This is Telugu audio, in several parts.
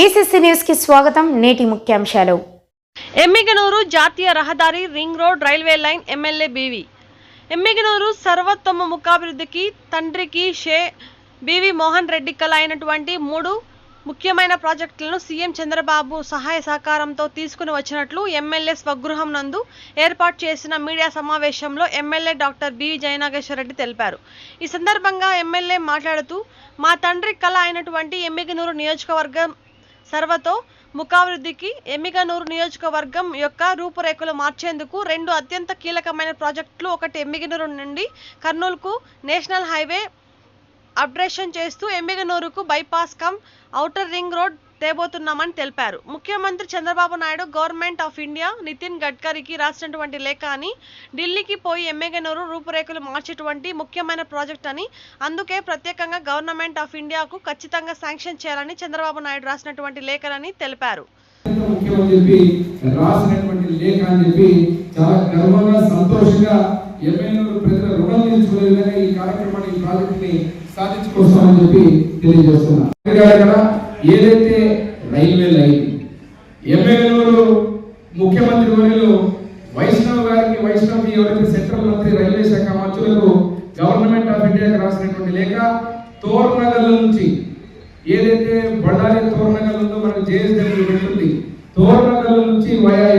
బీసీసీ న్యూస్కి స్వాగతం నేటి ముఖ్యాంశాలు. ఎమ్మిగనూరు జాతీయ రహదారి ring road railway line MLA BV. Emmiganur సర్వోత్తమ ముఖాభివృద్ధికి తండ్రికి షే బీవి మోహన్ రెడ్డి కల అయినటువంటి మూడు ముఖ్యమైన ప్రాజెక్టులను సీఎం చంద్రబాబు సహాయ సహకారంతో తీసుకుని వచ్చినట్లు ఎమ్మెల్యే స్వగృహం నందు ఏర్పాటు చేసిన మీడియా సమావేశంలో MLA doctor BV Jayanageswara Reddy తెలిపారు. ఈ సందర్భంగా ఎమ్మెల్యే మాట్లాడుతూ మా తండ్రి కళ అయినటువంటి ఎమ్మిగనూరు నియోజకవర్గం సర్వతో ముఖాభివృద్ధికి ఎమ్మిగనూరు నియోజకవర్గం యొక్క రూపురేఖలు మార్చేందుకు రెండు అత్యంత కీలకమైన ప్రాజెక్టులు. ఒకటి ఎమ్మిగనూరు నుండి కర్నూలుకు నేషనల్ హైవే అప్డ్రేషన్ చేస్తూ ఎమ్మిగనూరుకు bypass cum outer ring road తేబోతున్నామని తెలిపారు. ముఖ్యమంత్రి Chandrababu Naidu government of India Nitin గడ్కరీకి రాసినటువంటి లేఖ అని ఢిల్లీకి పోయి ఎమ్మెగనూరు రూపురేఖలు మార్చేటువంటి ముఖ్యమైన ప్రాజెక్ట్ అని అందుకే ప్రత్యేకంగా గవర్నమెంట్ ఆఫ్ ఇండియాకు ఖచ్చితంగా శాంక్షన్ చేయాలని చంద్రబాబు నాయుడు రాసినటువంటి లేఖలని తెలిపారు. రాసినటువంటి లేఖ అని చెప్పి చాలా గర్వంగా సంతోషంగా ఎమ్మెల్యేలు ప్రజల రుణం తీర్చుకునే ఈ కార్యక్రమాన్ని ఈ ప్రాజెక్ట్ని సాధించుకొస్తామని చెప్పి తెలియజేస్తున్నా ఏదైతే రైల్వే లైన్ ఎమ్మెల్యేలు ముఖ్యమంత్రి వర్యులు వైష్ణవ్ గారికి వైష్ణవ్ ఎవరైతే సెంట్రల్ మంత్రి రైల్వే శాఖ మంత్రులకు గవర్నమెంట్ ఆఫ్ ఇండియాకి రాసినటువంటి లేఖ తోర్నగల్ నుంచి ఏదైతే బళ్ళారి తోరణగల్ ఉందో మనకు జేఎస్డబ్ల్యూ వెళ్తుంది తోరణగల్ నుంచి వయా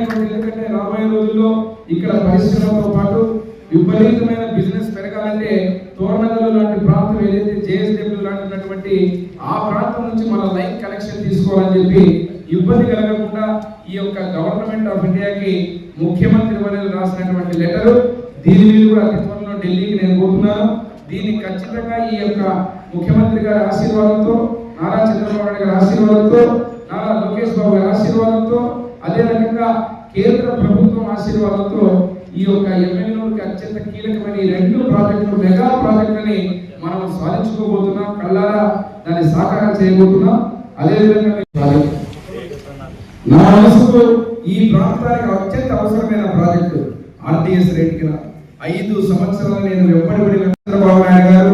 ముఖ్యమైనటువంటి ఎందుకంటే రాబోయే రోజుల్లో ఇక్కడ పరిశ్రమతో పాటు విపరీతమైన బిజినెస్ పెరగాలంటే తోరణగల్ లాంటి ప్రాంతం ఏదైతే జేఎస్డబ్ల్యూ లాంటి ఆ ప్రాంతం నుంచి మన లైన్ కనెక్షన్ తీసుకోవాలని చెప్పి ఇబ్బంది కలగకుండా ఈ యొక్క గవర్నమెంట్ ఆఫ్ ఇండియాకి ముఖ్యమంత్రి వర్యులు రాసినటువంటి లెటర్ దీని మీద కూడా అతి త్వరలో ఢిల్లీకి నేను పోతున్నాను. దీన్ని ఖచ్చితంగా ఈ యొక్క ముఖ్యమంత్రి గారి ఆశీర్వాదంతో నారా చంద్రబాబు నాయుడు గారి ఆశీర్వాదంతో నారా లోకేష్ బాబు గారి ఆశీర్వాదంతో అదే రకంగా కేంద్ర ప్రభుత్వం ఆశీర్వాదంతో ఈ యొక్క ఎమ్మెల్యేలకు అత్యంత కీలకమైన ఈ రెండు ప్రాజెక్టులు మెగా ప్రాజెక్టులని మనం సాధించుకోబోతున్నాం. కళ్ళారా దాన్ని సాకారం చేయబోతున్నాం. అదేవిధంగా ఈ నా మనసుకు ఈ ప్రాంతానికి అత్యంత అవసరమైన ప్రాజెక్టు ఆర్టీఎస్ రేట్ ఐదు సంవత్సరాలు నేను వెంబడిపడి చంద్రబాబు నాయుడు గారు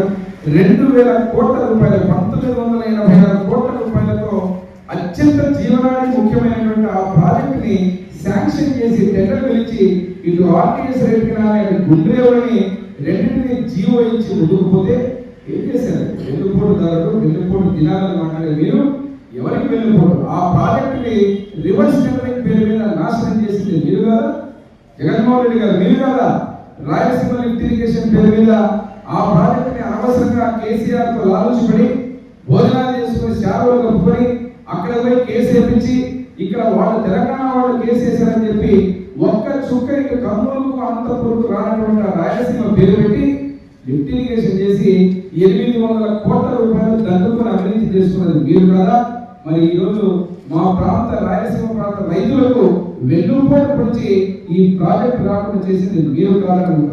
రెండు వేల కోట్ల రూపాయలు పంతొమ్మిది వందల ఎనభై ఆరు కోట్ల రూపాయలతో అత్యంత జీవనానికి ముఖ్యమైనటువంటి ఆ ప్రాజెక్టుని శాంక్షన్ చేసి టెండర్ పిలిచి ఇటు ఆర్టీఎస్ రేట్ కింద గుండ్రేవని రెండింటిని జీవో ఇచ్చి ముందుకుపోతే ఏం చేశారు? వెన్నుపోటుదారుడు వెన్నుపోటు దినాలను మాట్లాడే మీరు ఎవరికి వెళ్ళిపోరు ఆ ప్రాజెక్టుని రివర్స్ టెండరింగ్ పేరు మీద నాశనం చేసింది మీరు కదా? జగన్మోహన్ రెడ్డి గారు మీరు కదా? రాయలసీమ లిఫ్ట్ ఇరిగేషన్ పేరు మీద ఆ ప్రాజెక్టుని అనవసరంగా కేసీఆర్తో లాలుచిపడి భోజనాలు చేసుకుని శాలువలు కప్పుకొని అక్కడ పోయి కేసు ఇప్పించి ఇక్కడ వాళ్ళు తెలంగాణ వాళ్ళు కేసు వేశారని చెప్పి ఒక్క చుక్క ఇక కర్నూలుకు అంతపురకు రానటువంటి ఆ రాయలసీమ పేరు పెట్టి ఇంటిలిగేషన్ చేసి ఎనిమిది వందల కోట్ల రూపాయలు దండుకొని అభివృద్ధి చేసుకున్నది మీరు కదా? మరి ఈరోజు మా ప్రాంత రాయలసీమ ప్రాంత రైతులకు వెన్నుపోటు పొడిచి ఈ ప్రాజెక్ట్ రాకుండా చేసింది మీరు కాదని